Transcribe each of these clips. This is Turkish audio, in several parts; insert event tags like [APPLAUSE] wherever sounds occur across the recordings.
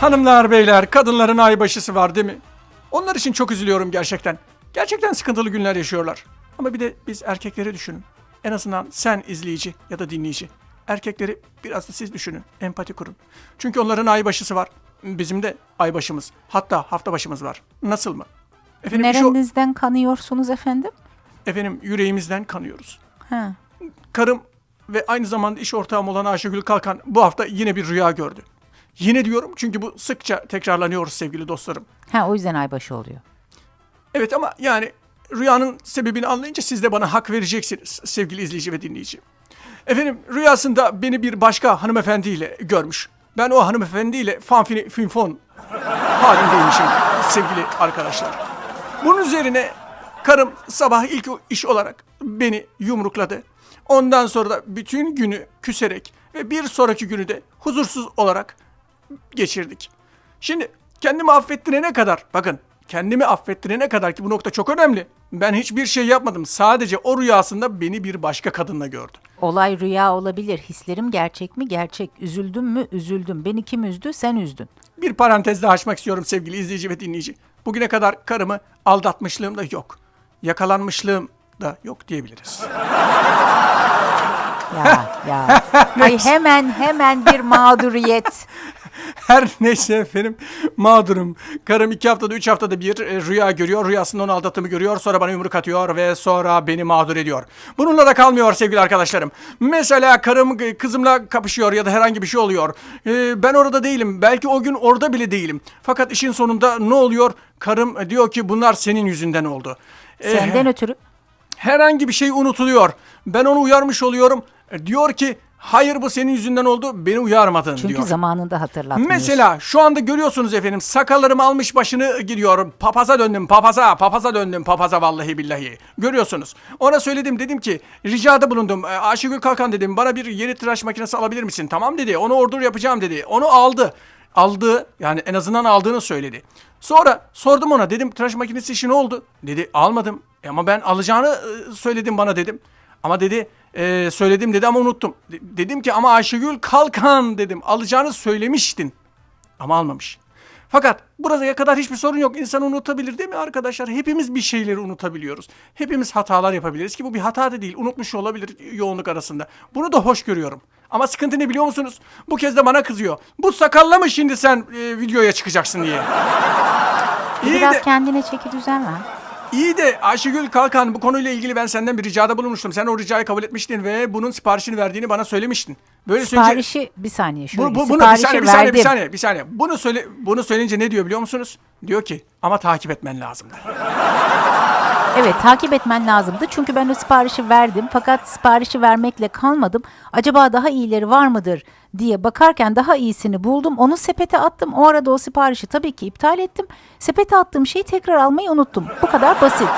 Hanımlar, beyler, kadınların aybaşısı var değil mi? Onlar için çok üzülüyorum gerçekten. Gerçekten sıkıntılı günler yaşıyorlar. Ama bir de biz erkekleri düşünün. En azından sen izleyici ya da dinleyici. Erkekleri biraz da siz düşünün. Empati kurun. Çünkü onların aybaşısı var. Bizim de aybaşımız. Hatta hafta başımız var. Nasıl mı? Efendim, o- Nerenizden kanıyorsunuz efendim? efendim yüreğimizden kanıyoruz. Ha. Karım ve aynı zamanda iş ortağım olan Ayşegül Kalkan bu hafta yine bir rüya gördü. Yine diyorum çünkü bu sıkça tekrarlanıyor sevgili dostlarım. Ha o yüzden aybaşı oluyor. Evet ama yani rüyanın sebebini anlayınca siz de bana hak vereceksiniz sevgili izleyici ve dinleyici. Efendim rüyasında beni bir başka hanımefendiyle görmüş. Ben o hanımefendiyle fanfini finfon halindeymişim sevgili arkadaşlar. Bunun üzerine karım sabah ilk iş olarak beni yumrukladı. Ondan sonra da bütün günü küserek ve bir sonraki günü de huzursuz olarak geçirdik. Şimdi kendimi affettirene kadar bakın kendimi affettirene kadar ki bu nokta çok önemli. Ben hiçbir şey yapmadım. Sadece o rüyasında beni bir başka kadınla gördü. Olay rüya olabilir. Hislerim gerçek mi? Gerçek. Üzüldüm mü? Üzüldüm. Beni kim üzdü? Sen üzdün. Bir parantez daha açmak istiyorum sevgili izleyici ve dinleyici. Bugüne kadar karımı aldatmışlığım da yok. Yakalanmışlığım da yok diyebiliriz. Ya ya. Ay hemen hemen bir mağduriyet. [LAUGHS] Her neyse efendim mağdurum. Karım iki haftada üç haftada bir e, rüya görüyor. Rüyasında onu aldattığımı görüyor. Sonra bana yumruk atıyor ve sonra beni mağdur ediyor. Bununla da kalmıyor sevgili arkadaşlarım. Mesela karım e, kızımla kapışıyor ya da herhangi bir şey oluyor. E, ben orada değilim. Belki o gün orada bile değilim. Fakat işin sonunda ne oluyor? Karım e, diyor ki bunlar senin yüzünden oldu. E, Senden ötürü. Herhangi bir şey unutuluyor. Ben onu uyarmış oluyorum. E, Diyor ki hayır bu senin yüzünden oldu. Beni uyarmadın Çünkü diyor. zamanında hatırlatmıyorsun. Mesela şu anda görüyorsunuz efendim sakallarım almış başını gidiyor. Papaza döndüm papaza papaza döndüm papaza vallahi billahi. Görüyorsunuz. Ona söyledim dedim ki ricada bulundum. E, Ayşegül Kalkan dedim bana bir yeni tıraş makinesi alabilir misin? Tamam dedi. Onu order yapacağım dedi. Onu aldı. Aldı yani en azından aldığını söyledi. Sonra sordum ona dedim tıraş makinesi işi ne oldu? Dedi almadım. E, ama ben alacağını e, söyledim bana dedim. Ama dedi e, söyledim dedi ama unuttum. De- dedim ki ama Ayşegül Kalkan dedim alacağını söylemiştin. Ama almamış. Fakat buraya kadar hiçbir sorun yok. İnsan unutabilir değil mi arkadaşlar? Hepimiz bir şeyleri unutabiliyoruz. Hepimiz hatalar yapabiliriz ki bu bir hata da değil. Unutmuş olabilir yoğunluk arasında. Bunu da hoş görüyorum. Ama sıkıntı ne biliyor musunuz? Bu kez de bana kızıyor. Bu sakalla mı şimdi sen e, videoya çıkacaksın diye. İyi Biraz de, kendine çeki düzen ver. İyi de Ayşegül Kalkan bu konuyla ilgili ben senden bir ricada bulunmuştum. Sen o ricayı kabul etmiştin ve bunun siparişini verdiğini bana söylemiştin. Böyle söyleyince- Siparişi bir saniye şöyle. bu, bu, bunu bir saniye, bir saniye, bir saniye, bir saniye. Bunu söyle, bunu söyleyince ne diyor biliyor musunuz? Diyor ki ama takip etmen lazımdı. Evet takip etmen lazımdı. Çünkü ben o siparişi verdim. Fakat siparişi vermekle kalmadım. Acaba daha iyileri var mıdır diye bakarken daha iyisini buldum. Onu sepete attım. O arada o siparişi tabii ki iptal ettim. Sepete attığım şeyi tekrar almayı unuttum. Bu kadar basit.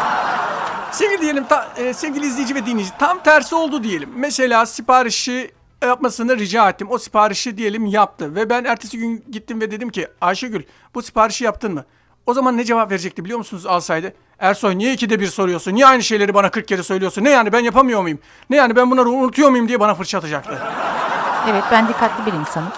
Sevgili diyelim, ta- e, sevgili izleyici ve dinleyici, tam tersi oldu diyelim. Mesela siparişi yapmasını rica ettim. O siparişi diyelim yaptı ve ben ertesi gün gittim ve dedim ki Ayşegül bu siparişi yaptın mı? O zaman ne cevap verecekti biliyor musunuz alsaydı? Ersoy niye ikide bir soruyorsun? Niye aynı şeyleri bana 40 kere söylüyorsun? Ne yani ben yapamıyor muyum? Ne yani ben bunları unutuyor muyum diye bana fırça atacaktı. Evet ben dikkatli bir insanım.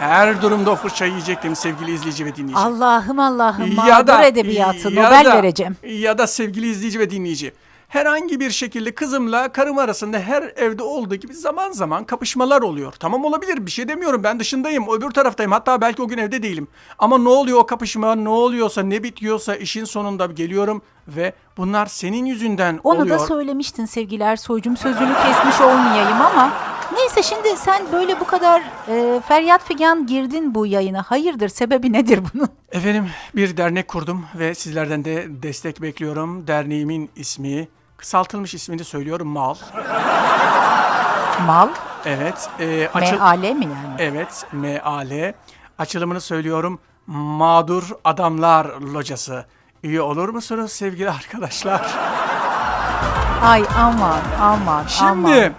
Her durumda o fırçayı yiyecektim sevgili izleyici ve dinleyici. Allah'ım Allah'ım mağdur edebiyatı ya Nobel vereceğim. Ya da sevgili izleyici ve dinleyici. Herhangi bir şekilde kızımla karım arasında her evde olduğu gibi zaman zaman kapışmalar oluyor. Tamam olabilir bir şey demiyorum ben dışındayım öbür taraftayım hatta belki o gün evde değilim. Ama ne oluyor o kapışma ne oluyorsa ne bitiyorsa işin sonunda geliyorum ve bunlar senin yüzünden Onu oluyor. da söylemiştin sevgili Ersoy'cum sözünü kesmiş olmayayım ama neyse şimdi sen böyle bu kadar e, feryat figan girdin bu yayına. Hayırdır sebebi nedir bunun? [LAUGHS] Efendim bir dernek kurdum ve sizlerden de destek bekliyorum. Derneğimin ismi kısaltılmış ismini söylüyorum MAL. Mal, Evet. E, açıl- MAL mi yani? Evet, MAL. Açılımını söylüyorum. Mağdur Adamlar Locası. Üye olur musunuz sevgili [LAUGHS] arkadaşlar? Ay aman aman Şimdi aman.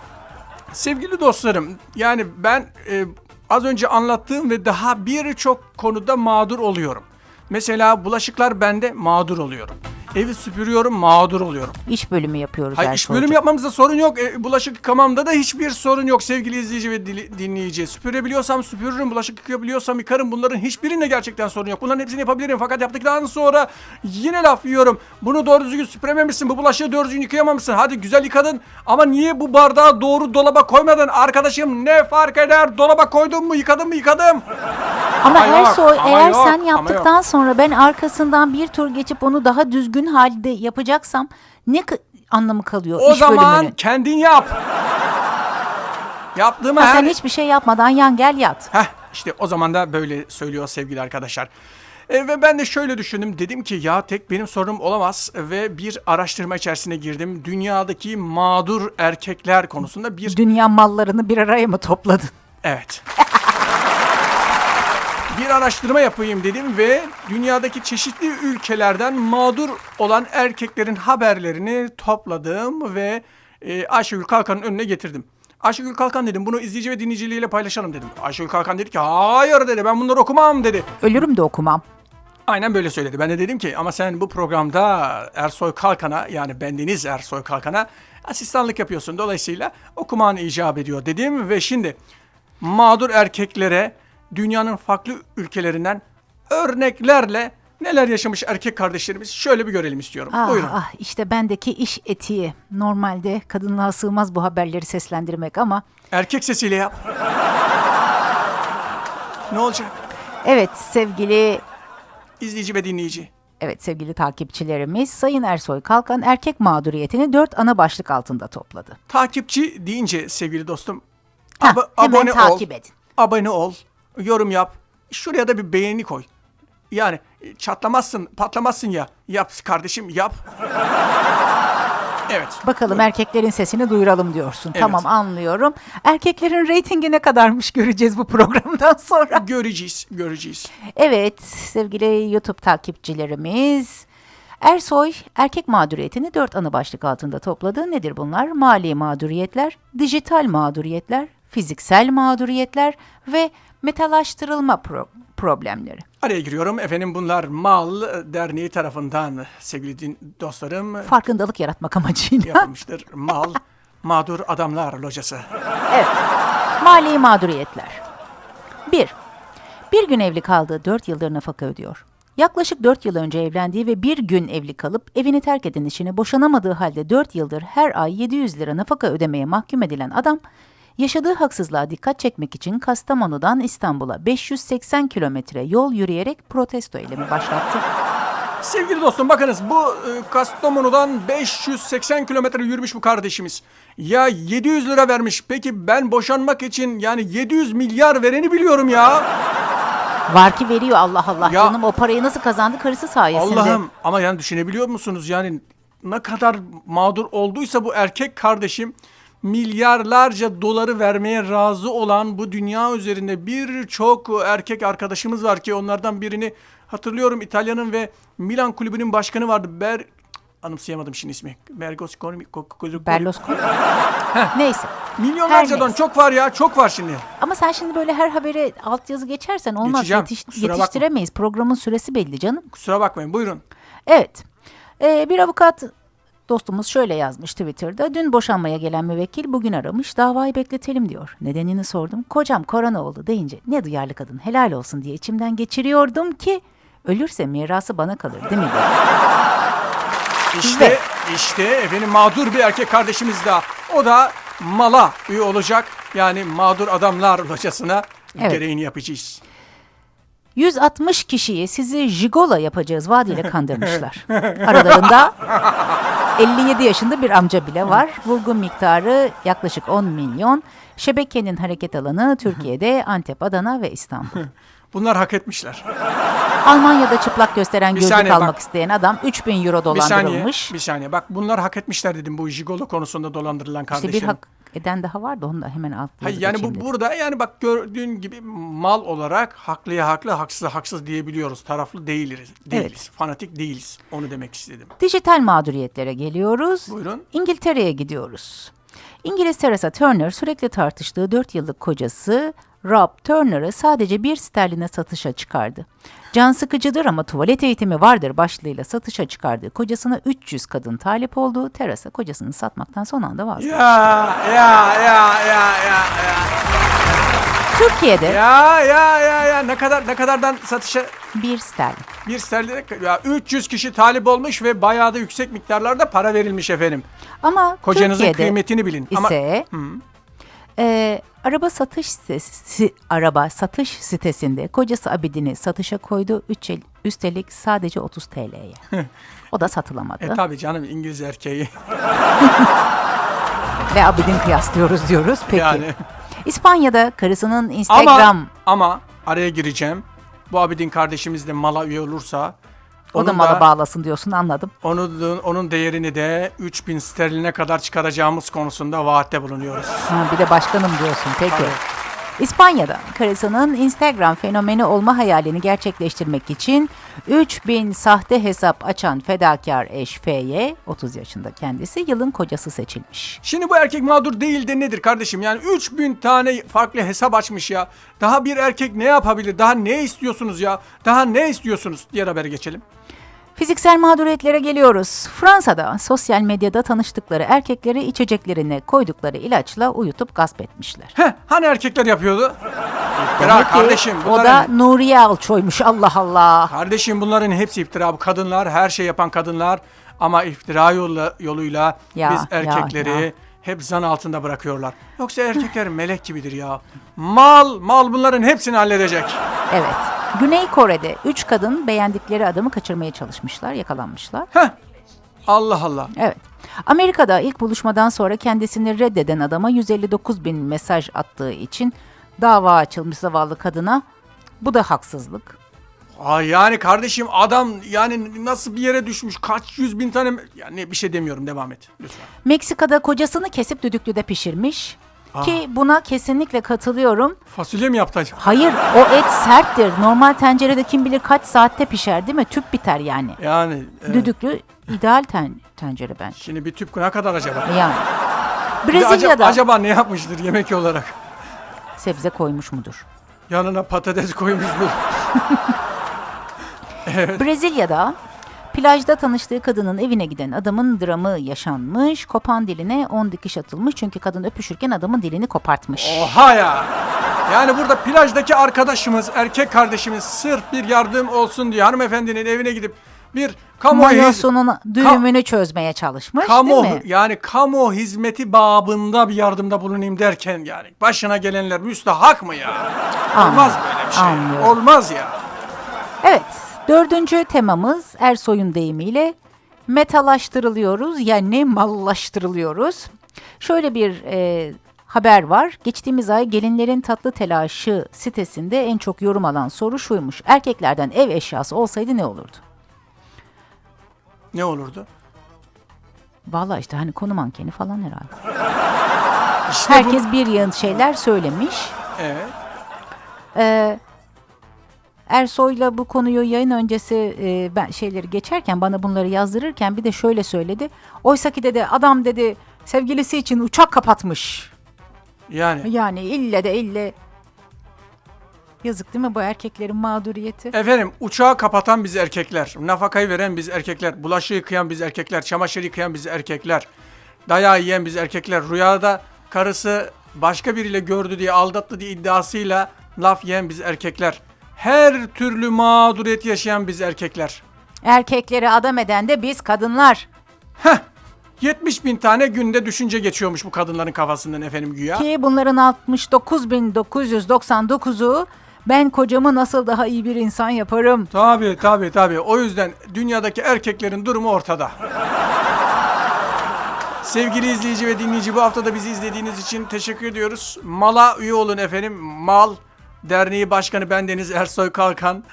Sevgili dostlarım yani ben e, az önce anlattığım ve daha birçok konuda mağdur oluyorum. Mesela bulaşıklar bende mağdur oluyorum. Evi süpürüyorum mağdur oluyorum. İş bölümü yapıyoruz Hayır iş Ersoy'cum. bölümü yapmamızda sorun yok. E, bulaşık yıkamamda da hiçbir sorun yok sevgili izleyici ve dili- dinleyici. Süpürebiliyorsam süpürürüm, bulaşık yıkayabiliyorsam yıkarım. Bunların hiçbirinde gerçekten sorun yok. Bunların hepsini yapabilirim. Fakat yaptıktan sonra yine laf yiyorum. Bunu doğru düzgün süpürememişsin. Bu bulaşığı doğru düzgün yıkayamamışsın. Hadi güzel yıkadın. Ama niye bu bardağı doğru dolaba koymadın? Arkadaşım ne fark eder? Dolaba koydun mu? Yıkadın mı? Yıkadım. Ama Ama yok, Ersoy ama eğer yok, sen ama yaptıktan sonra ben arkasından bir tur geçip onu daha düzgün halde yapacaksam ne anlamı kalıyor O iş zaman bölümünün? kendin yap. Yaptığımı Ha, her... sen hiçbir şey yapmadan yan gel yat. Heh işte o zaman da böyle söylüyor sevgili arkadaşlar. E, ve ben de şöyle düşündüm. Dedim ki ya tek benim sorunum olamaz. Ve bir araştırma içerisine girdim. Dünyadaki mağdur erkekler konusunda bir... Dünya mallarını bir araya mı topladın? Evet. [LAUGHS] bir araştırma yapayım dedim ve dünyadaki çeşitli ülkelerden mağdur olan erkeklerin haberlerini topladım ve e, Ayşegül Kalkan'ın önüne getirdim. Ayşegül Kalkan dedim bunu izleyici ve dinleyicileriyle paylaşalım dedim. Ayşegül Kalkan dedi ki hayır dedi ben bunları okumam dedi. Ölürüm de okumam. Aynen böyle söyledi. Ben de dedim ki ama sen bu programda Ersoy Kalkan'a yani bendeniz Ersoy Kalkan'a asistanlık yapıyorsun. Dolayısıyla okuman icap ediyor dedim ve şimdi mağdur erkeklere dünyanın farklı ülkelerinden örneklerle neler yaşamış erkek kardeşlerimiz şöyle bir görelim istiyorum. Ah, Buyurun. ah işte bendeki iş etiği. Normalde kadınlığa sığmaz bu haberleri seslendirmek ama Erkek sesiyle yap. ne olacak? evet sevgili İzleyici ve dinleyici. Evet sevgili takipçilerimiz Sayın Ersoy Kalkan erkek mağduriyetini dört ana başlık altında topladı. Takipçi deyince sevgili dostum abo- hemen abone ol. takip edin. abone ol, yorum yap. Şuraya da bir beğeni koy. Yani e, çatlamazsın, patlamazsın ya. Yap kardeşim yap. Evet. Bakalım erkeklerin sesini duyuralım diyorsun. Evet. Tamam anlıyorum. Erkeklerin reytingi ne kadarmış göreceğiz bu programdan [LAUGHS] sonra. Göreceğiz, göreceğiz. Evet sevgili YouTube takipçilerimiz. Ersoy erkek mağduriyetini dört ana başlık altında topladı. Nedir bunlar? Mali mağduriyetler, dijital mağduriyetler, fiziksel mağduriyetler ve metalaştırılma pro- problemleri. Araya giriyorum. Efendim bunlar Mal Derneği tarafından sevgili din- dostlarım Farkındalık yaratmak amacıyla. yapılmıştır. Mal Mağdur Adamlar Locası. Evet. Mali mağduriyetler. 1. Bir gün evli kaldığı 4 yıldır nafaka ödüyor. Yaklaşık 4 yıl önce evlendiği ve bir gün evli kalıp evini terk eden eşine boşanamadığı halde 4 yıldır her ay 700 lira nafaka ödemeye mahkum edilen adam, yaşadığı haksızlığa dikkat çekmek için Kastamonu'dan İstanbul'a 580 kilometre yol yürüyerek protesto eylemi başlattı. Sevgili dostum bakınız bu e, Kastamonu'dan 580 kilometre yürümüş bu kardeşimiz. Ya 700 lira vermiş. Peki ben boşanmak için yani 700 milyar vereni biliyorum ya. Var ki veriyor Allah Allah Ya- canım o parayı nasıl kazandı karısı sayesinde. Allah'ım ama yani düşünebiliyor musunuz yani ne kadar mağdur olduysa bu erkek kardeşim milyarlarca doları vermeye razı olan bu dünya üzerinde birçok erkek arkadaşımız var ki onlardan birini hatırlıyorum İtalya'nın ve Milan kulübünün başkanı vardı. Ber anımsayamadım şimdi ismi. Berlusconi. Berlusconi. [LAUGHS] Neyse. Milyonlarca Her don neyse. çok var ya çok var şimdi. Ama sen şimdi böyle her habere altyazı geçersen olmaz. Geçeceğim, Yetiş- kusura bakma. yetiştiremeyiz. Programın süresi belli canım. Kusura bakmayın buyurun. Evet. Ee, bir avukat dostumuz şöyle yazmış Twitter'da. Dün boşanmaya gelen müvekkil bugün aramış. Davayı bekletelim diyor. Nedenini sordum. Kocam korona oldu deyince ne duyarlı kadın helal olsun diye içimden geçiriyordum ki ölürse mirası bana kalır değil mi? İşte işte efendim mağdur bir erkek kardeşimiz daha. O da mala üye olacak. Yani mağdur adamlar locasına Evet. gereğini yapacağız. 160 kişiyi sizi jigola yapacağız vaadiyle kandırmışlar. Aralarında 57 yaşında bir amca bile var. Vurgun miktarı yaklaşık 10 milyon. Şebekenin hareket alanı Türkiye'de Antep, Adana ve İstanbul. Bunlar hak etmişler. Almanya'da çıplak gösteren Bir gözlük saniye, almak bak. isteyen adam 3000 euro Bir saniye, dolandırılmış. bir saniye. Bak bunlar hak etmişler dedim bu jigolo konusunda dolandırılan İşte kardeşlerim. bir hak eden daha vardı onu da hemen alt Hayır, yani bu burada yani bak gördüğün gibi mal olarak haklıya haklı, haksıza haksız diyebiliyoruz. Taraflı değiliz. Değiliz. Fanatik değiliz. Onu demek istedim. Dijital mağduriyetlere geliyoruz. Buyurun. İngiltere'ye gidiyoruz. İngiliz Teresa Turner sürekli tartıştığı 4 yıllık kocası Rob Turner'ı sadece bir sterline satışa çıkardı. Can sıkıcıdır ama tuvalet eğitimi vardır başlığıyla satışa çıkardığı kocasına 300 kadın talip olduğu Teresa kocasını satmaktan son anda vazgeçti. Ya ya ya ya ya ya. Türkiye'de Ya ya ya ya ne kadar ne kadardan satışa bir sterlin. bir sterline ya 300 kişi talip olmuş ve bayağı da yüksek miktarlarda para verilmiş efendim. Ama Kocanızın Türkiye'de kıymetini bilin. Ama ise e, araba satış sitesi, araba satış sitesinde kocası Abidin'i satışa koydu. Üç el- üstelik sadece 30 TL'ye. [LAUGHS] o da satılamadı. e tabi canım İngiliz erkeği. [LAUGHS] Ve Abidin kıyaslıyoruz diyoruz. Peki. Yani. İspanya'da karısının Instagram Ama ama araya gireceğim. Bu Abidin kardeşimiz de mala üye olursa o da mala bağlasın diyorsun anladım. onun, onun değerini de 3000 sterline kadar çıkaracağımız konusunda vaatte bulunuyoruz. Ha, bir de başkanım diyorsun. Peki. Tabii. İspanya'da karısının Instagram fenomeni olma hayalini gerçekleştirmek için 3000 sahte hesap açan fedakar eş F'ye 30 yaşında kendisi yılın kocası seçilmiş. Şimdi bu erkek mağdur değil de nedir kardeşim? Yani 3000 tane farklı hesap açmış ya. Daha bir erkek ne yapabilir? Daha ne istiyorsunuz ya? Daha ne istiyorsunuz? Diğer habere geçelim. Fiziksel mağduriyetlere geliyoruz. Fransa'da sosyal medyada tanıştıkları erkekleri içeceklerine koydukları ilaçla uyutup gasp etmişler. Heh, hani erkekler yapıyordu? Demek ki kardeşim. o da Bunların, Nuriye Alço'ymuş Allah Allah. kardeşim bunların hepsi iftira. Bu kadınlar, her şey yapan kadınlar ama iftira yolla, yoluyla Ya, biz ya, erkekleri ya. hep zan altında bırakıyorlar. Yoksa erkekler [LAUGHS] melek gibidir ya. Mal, mal bunların hepsini halledecek. Evet. Güney Kore'de 3 kadın beğendikleri adamı kaçırmaya çalışmışlar, yakalanmışlar. Heh. Allah Allah. Evet. Amerika'da ilk buluşmadan sonra kendisini reddeden adama 159 bin mesaj attığı için dava açılmış zavallı kadına. Bu da haksızlık. Ay yani kardeşim adam yani nasıl bir yere düşmüş kaç yüz bin tane yani bir şey demiyorum devam et lütfen. Meksika'da kocasını kesip düdüklüde pişirmiş. Ki buna kesinlikle katılıyorum. Fasulye mi yaptı acaba? Hayır o et serttir. Normal tencerede kim bilir kaç saatte pişer değil mi? Tüp biter yani. Yani evet. Düdüklü ideal ten, tencere bence. şimdi bir tüp ne kadar acaba? Yani. De acaba, Brezilya'da acaba ne yapmıştır yemek olarak? sebze koymuş mudur? Yanına patates koymuş bu. [LAUGHS] Brezilya'da plajda tanıştığı kadının evine giden adamın dramı yaşanmış. Kopan diline 10 dikiş atılmış çünkü kadın öpüşürken adamın dilini kopartmış. Oha ya. Yani burada plajdaki arkadaşımız, erkek kardeşimiz sırf bir yardım olsun diye hanımefendinin evine gidip bir kamu Mayosunun düğümünü çözmeye çalışmış kamu değil mi? yani kamu hizmeti babında bir yardımda bulunayım derken yani başına gelenler müstahak mı ya? Olmaz böyle bir şey. anlıyorum. Olmaz ya. Evet, dördüncü temamız Ersoy'un deyimiyle metalaştırılıyoruz yani mallaştırılıyoruz. Şöyle bir e, haber var. Geçtiğimiz ay gelinlerin tatlı telaşı sitesinde en çok yorum alan soru şuymuş. Erkeklerden ev eşyası olsaydı ne olurdu? Ne olurdu? Vallahi işte hani konu mankeni falan herhalde. İşte Herkes bir yığın şeyler söylemiş. bu, evet. Ee, Ersoy'la bu konuyu yayın öncesi e, ben şeyleri geçerken bana bunları yazdırırken bir de şöyle söyledi. Oysa ki dedi adam dedi sevgilisi için uçak kapatmış. Yani Yani ille de ille yazık değil mi bu erkeklerin mağduriyeti? Efendim uçağı kapatan biz erkekler, nafakayı veren biz erkekler, bulaşığı yıkayan biz erkekler, çamaşır yıkayan biz erkekler, dayağı yiyen biz erkekler, rüyada karısı başka biriyle gördü diye aldattı diye iddiasıyla laf yiyen biz erkekler. Her türlü mağduriyet yaşayan biz erkekler. Erkekleri adam eden de biz kadınlar. 70 bin tane günde düşünce geçiyormuş bu kadınların kafasından efendim güya. Ki bunların 69.999'u ben kocamı nasıl daha iyi bir insan yaparım. Tabii tabii tabii. O yüzden dünyadaki erkeklerin durumu ortada. Sevgili izleyici ve dinleyici bu hafta da bizi izlediğiniz için teşekkür ediyoruz. Mal'a üye olun efendim. Mal Derneği Başkanı bendeniz Ersoy Kalkan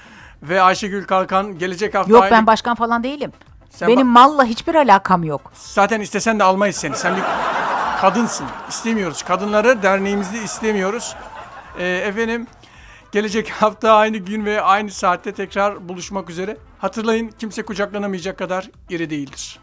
ve Ayşegül Kalkan gelecek hafta Yok aynı- ben başkan falan değilim. Sen Benim malla hiçbir alakam yok. Zaten istesen de almayız seni. Sen bir kadınsın. İstemiyoruz. Kadınları derneğimizde istemiyoruz. Ee, efendim gelecek hafta aynı gün ve aynı saatte tekrar buluşmak üzere. Hatırlayın kimse kucaklanamayacak kadar iri değildir.